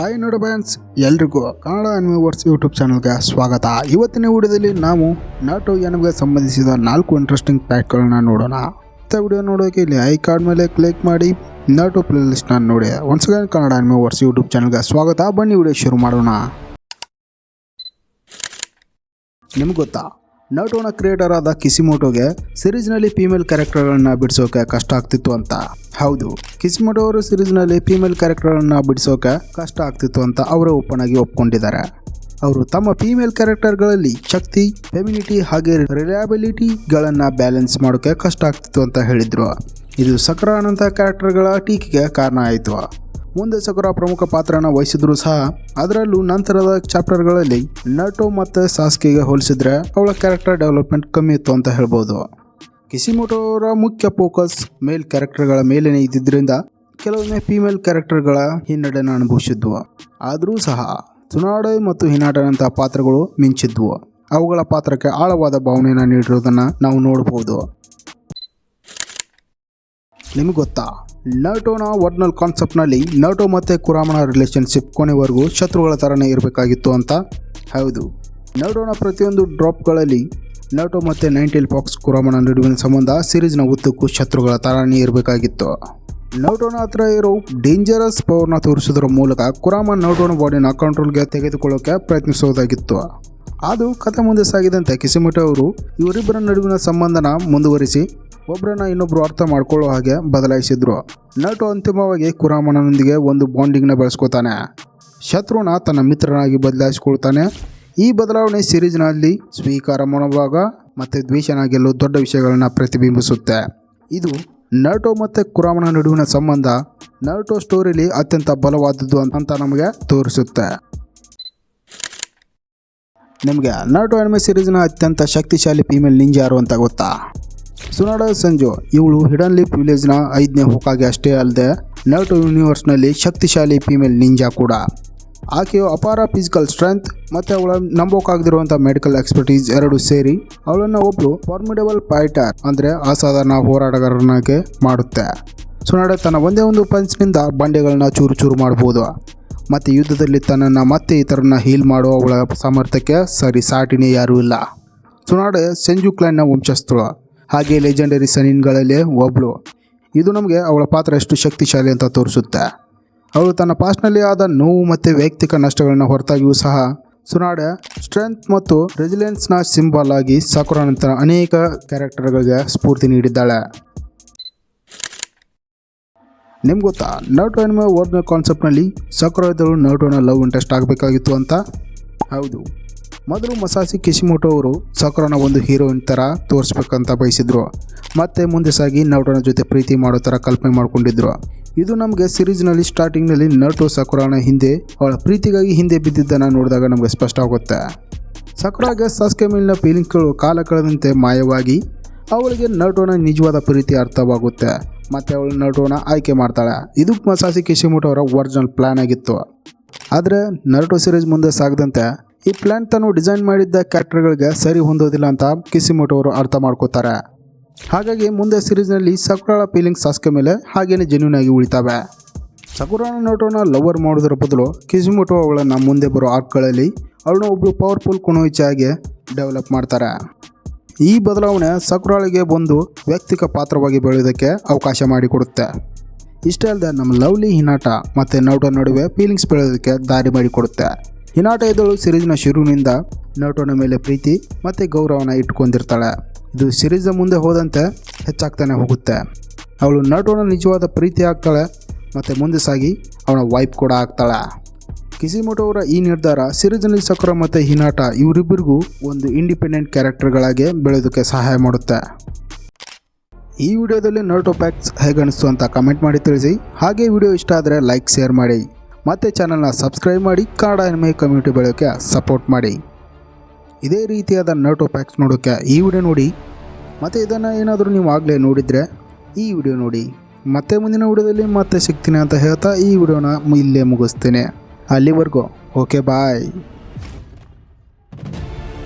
Hi ನೋಡ bans ಎಲ್ರಿಗೂ Kannada universe YouTube ಚಾನಲ್ಗೆ ಸ್ವಾಗತ. ಇವತ್ತಿನ ವಿಡಿಯೋದಲ್ಲಿ ನಾವು ನಾಟೋ ಎನ್ಗೆ ಸಂಬಂಧಿಸಿದ ನಾಲ್ಕು ಇಂಟ್ರೆಸ್ಟಿಂಗ್ ಫ್ಯಾಕ್ಟ್ಗಳನ್ನ ನೋಡೋಣ. ಮತ್ತೆ ವಿಡಿಯೋ ನೋಡೋಕೆ ಇಲ್ಲಿ ಐ ಕಾರ್ಡ್ ಮೇಲೆ ಕ್ಲಿಕ್ ಮಾಡಿ ನಾಟೋ ಪ್ಲೇ ಲಿಸ್ಟ್ನ ನೋಡಿ. Once again Kannada universe YouTube ಚಾನಲ್ಗೆ ಸ್ವಾಗತ. ಬನ್ನಿ ವಿಡಿಯೋ ಶುರು ಮಾಡೋಣ. ನಿಮ್ಗೆ ಗೊತ್ತಾ? ನಾಟೋನ ಕ್ರಿಯೇಟರ್ ಆದ ಕಿಸಿಮೋಟೋಗೆ ಸಿರೀಸ್ನಲ್ಲಿ ಫೀಮೇಲ್ ಕ್ಯಾರೆಕ್ಟರ್ಗಳನ್ನ ಬಿಡಿಸೋಕೆ ಕಷ್ಟ ಆಗ್ತಿತ್ತು ಅಂತ. ಹೌದು. ಕಿಸಿಮೋಟೋ ಅವರು ಸಿರೀಸ್ನಲ್ಲಿ ಫೀಮೇಲ್ ಕ್ಯಾರೆಕ್ಟರ್ಗಳನ್ನ ಬಿಡಿಸೋಕೆ ಕಷ್ಟ ಆಗ್ತಿತ್ತು ಅಂತ ಅವರೇ ಓಪನ್ ಆಗಿ ಒಪ್ಕೊಂಡಿದ್ದಾರೆ. ಅವರು ತಮ್ಮ ಫೀಮೇಲ್ ಕ್ಯಾರೆಕ್ಟರ್ಗಳಲ್ಲಿ ಶಕ್ತಿ ಫೆಮಿನಿಟಿ ಹಾಗೆ ರಿಲಯಬಿಲಿಟಿಗಳನ್ನು ಬ್ಯಾಲೆನ್ಸ್ ಮಾಡೋಕೆ ಕಷ್ಟ ಆಗ್ತಿತ್ತು ಅಂತ ಹೇಳಿದರು. ಇದು ಸಕರಾನಂತ ಕ್ಯಾರೆಕ್ಟರ್ಗಳ ಟೀಕೆಗೆ ಕಾರಣ ಆಯಿತು. ಮುಂದೆ ಸಕುರ ಪ್ರಮುಖ ಪಾತ್ರನ ವಹಿಸಿದ್ರು ಸಹ ಅದರಲ್ಲೂ ನಂತರದ ಚಾಪ್ಟರ್ಗಳಲ್ಲಿ ನಟೋ ಮತ್ತು ಸಾಸ್ಕಿಗೆ ಹೋಲಿಸಿದ್ರೆ ಅವಳ ಕ್ಯಾರೆಕ್ಟರ್ ಡೆವಲಪ್ಮೆಂಟ್ ಕಮ್ಮಿ ಇತ್ತು ಅಂತ ಹೇಳ್ಬೋದು. ಕಿಸಿಮೋಟೋ ಅವರ ಮುಖ್ಯ ಫೋಕಸ್ ಮೇಲ್ ಕ್ಯಾರೆಕ್ಟರ್ಗಳ ಮೇಲೇನೆ ಇದ್ದಿದ್ದರಿಂದ ಕೆಲವೊಮ್ಮೆ ಫೀಮೇಲ್ ಕ್ಯಾರೆಕ್ಟರ್ಗಳ ಹಿನ್ನಡೆನ ಅನುಭವಿಸಿದ್ವು. ಆದರೂ ಸಹ ಸುನಾಡೆ ಮತ್ತು ಹಿನಾಟನಂತಹ ಪಾತ್ರಗಳು ಮಿಂಚಿದ್ವು. ಅವುಗಳ ಪಾತ್ರಕ್ಕೆ ಆಳವಾದ ಭಾವನೆಯನ್ನು ನೀಡಿರೋದನ್ನು ನಾವು ನೋಡಬಹುದು. ನಿಮಗೆ ಗೊತ್ತಾ? ನಟೋನ ಒರಿಜಿನಲ್ ಕಾನ್ಸೆಪ್ಟ್ನಲ್ಲಿ ನಟೋ ಮತ್ತು ಕುರಾಮನ ರಿಲೇಷನ್ಶಿಪ್ ಕೊನೆವರೆಗೂ ಶತ್ರುಗಳ ಥರನೇ ಇರಬೇಕಾಗಿತ್ತು ಅಂತ? ಹೌದು. ನಟೋನ ಪ್ರತಿಯೊಂದು ಡ್ರಾಪ್ಗಳಲ್ಲಿ ನಟೋ ಮತ್ತು ನೈಂಟಿಲ್ ಪಾಕ್ಸ್ ಕುರಾಮನ ನಡುವಿನ ಸಂಬಂಧ ಸಿರೀಸ್ನ ಉದ್ದಕ್ಕೂ ಶತ್ರುಗಳ ತರಾಣಿ ಇರಬೇಕಾಗಿತ್ತು. ನಟೋನ ಹತ್ರ ಇರೋ ಡೇಂಜರಸ್ ಪವರ್ನ ತೋರಿಸೋದ್ರ ಮೂಲಕ ಕುರಾಮನ್ ನಟೋನ ಬಾಡಿನ ಕಂಟ್ರೋಲ್ಗೆ ತೆಗೆದುಕೊಳ್ಳೋಕೆ ಪ್ರಯತ್ನಿಸೋದಾಗಿತ್ತು ಅದು ಕಥೆ ಮುಂದೆ ಸಾಗಿದಂತೆ ಕಿಸಿಮಠ ಅವರು ಇವರಿಬ್ಬರ ನಡುವಿನ ಸಂಬಂಧನ ಮುಂದುವರಿಸಿ ಒಬ್ಬರನ್ನ ಇನ್ನೊಬ್ಬರು ಅರ್ಥ ಮಾಡ್ಕೊಳ್ಳೋ ಹಾಗೆ ಬದಲಾಯಿಸಿದ್ರು. ನಟು ಅಂತಿಮವಾಗಿ ಕುರಾಮನೊಂದಿಗೆ ಒಂದು ಬಾಂಡಿಂಗ್ನ ಬೆಳೆಸ್ಕೋತಾನೆ. ಶತ್ರುನ ತನ್ನ ಮಿತ್ರನಾಗಿ ಬದಲಾಯಿಸ್ಕೊಳ್ತಾನೆ. ಈ ಬದಲಾವಣೆ ಸಿರೀಸ್ನಲ್ಲಿ ಸ್ವೀಕಾರ ಮನೋಭಾಗ ಮತ್ತು ದ್ವೇಷನ ಗೆಲ್ಲೋ ದೊಡ್ಡ ವಿಷಯಗಳನ್ನು ಪ್ರತಿಬಿಂಬಿಸುತ್ತೆ. ಇದು ನರ್ಟೋ ಮತ್ತು ಕುರಾಮನ ನಡುವಿನ ಸಂಬಂಧ ನರ್ಟೋ ಸ್ಟೋರಿಲಿ ಅತ್ಯಂತ ಬಲವಾದದ್ದು ಅಂತ ನಮಗೆ ತೋರಿಸುತ್ತೆ. ನಿಮಗೆ ನರ್ಟೋ ಅನಿಮೆ ಸಿರೀಸ್ನ ಅತ್ಯಂತ ಶಕ್ತಿಶಾಲಿ ಫೀಮೇಲ್ ನಿಂಜ ಯಾರು ಅಂತ ಗೊತ್ತಾ? ಸುನಾಡ, ಸಂಜು ಇವಳು ಹಿಡನ್ ಲಿಪ್ ವಿಲೇಜ್ನ ಐದನೇ ಹೋಕಾಗೆ ಅಷ್ಟೇ ಅಲ್ಲದೆ ನರ್ಟೋ ಯೂನಿವರ್ಸ್ನಲ್ಲಿ ಶಕ್ತಿಶಾಲಿ ಫೀಮೇಲ್ ನಿಂಜಾ ಕೂಡ. ಆಕೆಯು ಅಪಾರ ಫಿಸಿಕಲ್ ಸ್ಟ್ರೆಂತ್ ಮತ್ತು ಅವಳ ನಂಬೋಕಾಗದಿರುವಂಥ ಮೆಡಿಕಲ್ ಎಕ್ಸ್ಪರ್ಟೀಸ್ ಎರಡು ಸೇರಿ ಅವಳನ್ನು ಒಬ್ಬಳು ಫಾರ್ಮಿಡಬಲ್ ಫೈಟರ್ ಅಂದರೆ ಅಸಾಧಾರಣ ಹೋರಾಟಗಾರನಾಗೆ ಮಾಡುತ್ತೆ. ಸುನಾಡ ತನ್ನ ಒಂದೇ ಒಂದು ಪಂಚ್ನಿಂದ ಬಂಡೆಗಳನ್ನ ಚೂರು ಚೂರು ಮಾಡ್ಬೋದು. ಮತ್ತು ಯುದ್ಧದಲ್ಲಿ ತನ್ನನ್ನು ಮತ್ತೆ ಇತರನ್ನ ಹೀಲ್ ಮಾಡೋ ಅವಳ ಸಾಮರ್ಥ್ಯಕ್ಕೆ ಸರಿ ಸಾಟಿನೇ ಯಾರೂ ಇಲ್ಲ. ಸುನಾಡೆ ಸೆಂಜು ಕ್ಲೈನ್ನ ವಂಶಸ್ಥಳು. ಹಾಗೆ ಲೆಜೆಂಡರಿ ಸನಿನ್ಗಳಲ್ಲಿ ಒಬ್ಬಳು ಇದು ನಮಗೆ ಅವಳ ಪಾತ್ರ ಎಷ್ಟು ಶಕ್ತಿಶಾಲಿ ಅಂತ ತೋರಿಸುತ್ತೆ. ಅವಳು ತನ್ನ ಪಾಸ್ಟ್ನಲ್ಲಿ ಆದ ನೋವು ಮತ್ತು ವೈಯಕ್ತಿಕ ನಷ್ಟಗಳನ್ನು ಹೊರತಾಗಿಯೂ ಸಹ ಸುನಾಡ, ಸ್ಟ್ರೆಂತ್ ಮತ್ತು ರೆಜಿಲೆನ್ಸ್ನ ಸಿಂಬಲ್ ಆಗಿ ಸಾಕುರಾನಂತರ ಅನೇಕ ಕ್ಯಾರೆಕ್ಟರ್ಗಳಿಗೆ ಸ್ಫೂರ್ತಿ ನೀಡಿದ್ದಾಳೆ. ನಿಮ್ಗೆ ಗೊತ್ತಾ, ನಟೋ ಎನ್ನುವ ವರ್ಡ್ನ ಕಾನ್ಸೆಪ್ಟ್ನಲ್ಲಿ ಸಕುರಾದಳು ನಟೋನ ಲವ್ ಇಂಟ್ರೆಸ್ಟ್ ಆಗಬೇಕಾಗಿತ್ತು ಅಂತ? ಹೌದು. ಮೊದಲು ಮಸಾಸಿ ಕಿಶಿಮೋಟೋ ಅವರು ಸಕ್ರಾನ ಒಂದು ಹೀರೋಯಿನ್ ಥರ ತೋರಿಸ್ಬೇಕಂತ ಬಯಸಿದ್ರು. ಮತ್ತೆ ಮುಂದೆ ಸಾಗಿ ನೌಟನ ಜೊತೆ ಪ್ರೀತಿ ಮಾಡೋ ಥರ ಕಲ್ಪನೆ ಮಾಡ್ಕೊಂಡಿದ್ರು. ಇದು ನಮಗೆ ಸಿರೀಸ್ನಲ್ಲಿ ಸ್ಟಾರ್ಟಿಂಗ್ನಲ್ಲಿ ನಟು ಸಕ್ರಾನ ಹಿಂದೆ ಅವಳ ಪ್ರೀತಿಗಾಗಿ ಹಿಂದೆ ಬಿದ್ದಿದ್ದನ್ನು ನೋಡಿದಾಗ ನಮಗೆ ಸ್ಪಷ್ಟ ಆಗುತ್ತೆ. ಸಕ್ರಾಗೆ ಸಾಸ್ಕೆ ಮೇಲಿನ ಫೀಲಿಂಗ್ಸ್ಗಳು ಕಾಲ ಕಳೆದಂತೆ ಮಾಯವಾಗಿ ಅವಳಿಗೆ ನಟೋನ ನಿಜವಾದ ಪ್ರೀತಿ ಅರ್ಥವಾಗುತ್ತೆ. ಮತ್ತು ಅವಳು ನಟೋನ ಆಯ್ಕೆ ಮಾಡ್ತಾಳೆ. ಇದು ಮಸಾಸಿ ಕಿಶಿಮೋಟೋ ಅವರ ಒರಿಜಿನಲ್ ಪ್ಲ್ಯಾನ್ ಆಗಿತ್ತು. ಆದರೆ ನರಟೋ ಸಿರೀಸ್ ಮುಂದೆ ಸಾಗದಂತೆ ಈ ಪ್ಲ್ಯಾನ್ ತಾನು ಡಿಸೈನ್ ಮಾಡಿದ್ದ ಕ್ಯಾರೆಕ್ಟರ್ಗಳಿಗೆ ಸರಿ ಹೊಂದೋದಿಲ್ಲ ಅಂತ ಕಿಸಿಮೋಟೋ ಅವರು ಅರ್ಥ ಮಾಡ್ಕೋತಾರೆ. ಹಾಗಾಗಿ ಮುಂದೆ ಸಿರೀಸ್ನಲ್ಲಿ ಸಕುರಾಳ ಫೀಲಿಂಗ್ಸ್ ಸಾಸ್ಕೆ ಮೇಲೆ ಹಾಗೇನೆ ಜೆನ್ಯೂನ್ ಆಗಿ ಉಳಿತಾವೆ. ಸಕುರಾಳ ನೋಟೋನ ಲವರ್ ಮಾಡೋದ್ರ ಬದಲು ಕಿಸಿಮೋಟೋ ಅವಳನ್ನು ಮುಂದೆ ಬರೋ ಆರ್ಕ್ಗಳಲ್ಲಿ ಅವಳನ್ನ ಒಬ್ಬಳು ಪವರ್ಫುಲ್ ಕುಣುವಿಚಾಗಿ ಡೆವಲಪ್ ಮಾಡ್ತಾರೆ. ಈ ಬದಲಾವಣೆ ಸಕುರಾಳಿಗೆ ಒಂದು ವ್ಯಕ್ತಿಕ ಪಾತ್ರವಾಗಿ ಬೆಳೆಯೋದಕ್ಕೆ ಅವಕಾಶ ಮಾಡಿಕೊಡುತ್ತೆ. ಇಷ್ಟೇ ಅಲ್ಲದೆ ನಮ್ಮ ಲವ್ಲಿ ಹಿನಾಟ ಮತ್ತು ನೌಟೋ ನಡುವೆ ಫೀಲಿಂಗ್ಸ್ ಬೆಳೆಯೋದಕ್ಕೆ ದಾರಿ ಮಾಡಿಕೊಡುತ್ತೆ. ಹಿನಾಟ ಇದ್ದಳು ಸಿರೀಸ್ನ ಶುರುವಿನಿಂದ ನೋಟೋನ ಮೇಲೆ ಪ್ರೀತಿ ಮತ್ತು ಗೌರವನ ಇಟ್ಕೊಂಡಿರ್ತಾಳೆ ಇದು ಸಿರೀಸ್ನ ಮುಂದೆ ಹೋದಂತೆ ಹೆಚ್ಚಾಗ್ತಾನೆ ಹೋಗುತ್ತೆ. ಅವಳು ನಟೋನ ನಿಜವಾದ ಪ್ರೀತಿ ಆಗ್ತಾಳೆ ಮತ್ತು ಮುಂದೆ ಸಾಗಿ ಅವನ ವೈಫ್ ಕೂಡ ಆಗ್ತಾಳೆ. ಕಿಸಿಮೋಟೋ ಅವರ ಈ ನಿರ್ಧಾರ ಸಿರಿಜನಲ್ಲಿ ಸಕ್ರ ಮತ್ತು ಹಿನಾಟ ಇವರಿಬ್ಬರಿಗೂ ಒಂದು ಇಂಡಿಪೆಂಡೆಂಟ್ ಕ್ಯಾರೆಕ್ಟರ್ಗಳಾಗಿ ಬೆಳೆಯೋದಕ್ಕೆ ಸಹಾಯ ಮಾಡುತ್ತೆ. ಈ ವಿಡಿಯೋದಲ್ಲಿ ನೋಟೋ ಪ್ಯಾಕ್ಸ್ ಹೇಗೆ ಅಂತ ಕಮೆಂಟ್ ಮಾಡಿ ತಿಳಿಸಿ. ಹಾಗೆ ವಿಡಿಯೋ ಇಷ್ಟ ಆದರೆ ಲೈಕ್, ಶೇರ್ ಮಾಡಿ. ಮತ್ತು ಚಾನಲ್ನ ಸಬ್ಸ್ಕ್ರೈಬ್ ಮಾಡಿ ಕನ್ನಡ ಎನ್ಮೆ ಕಮ್ಯುನಿಟಿ ಬೆಳೆಯೋಕ್ಕೆ ಸಪೋರ್ಟ್ ಮಾಡಿ. ಇದೇ ರೀತಿಯಾದ ನರ್ಟೋ ಪ್ಯಾಕ್ಸ್ ನೋಡೋಕ್ಕೆ ಈ ವಿಡಿಯೋ ನೋಡಿ. ಮತ್ತು ಇದನ್ನು ಏನಾದರೂ ನೀವು ಆಗಲೇ ನೋಡಿದರೆ ಈ ವಿಡಿಯೋ ನೋಡಿ. ಮತ್ತೆ ಮುಂದಿನ ವಿಡಿಯೋದಲ್ಲಿ ಮತ್ತೆ ಸಿಗ್ತೀನಿ ಅಂತ ಹೇಳ್ತಾ ಈ ವಿಡಿಯೋನ ಇಲ್ಲೇ ಮುಗಿಸ್ತೇನೆ. ಅಲ್ಲಿವರೆಗೂ ಓಕೆ ಬಾಯ್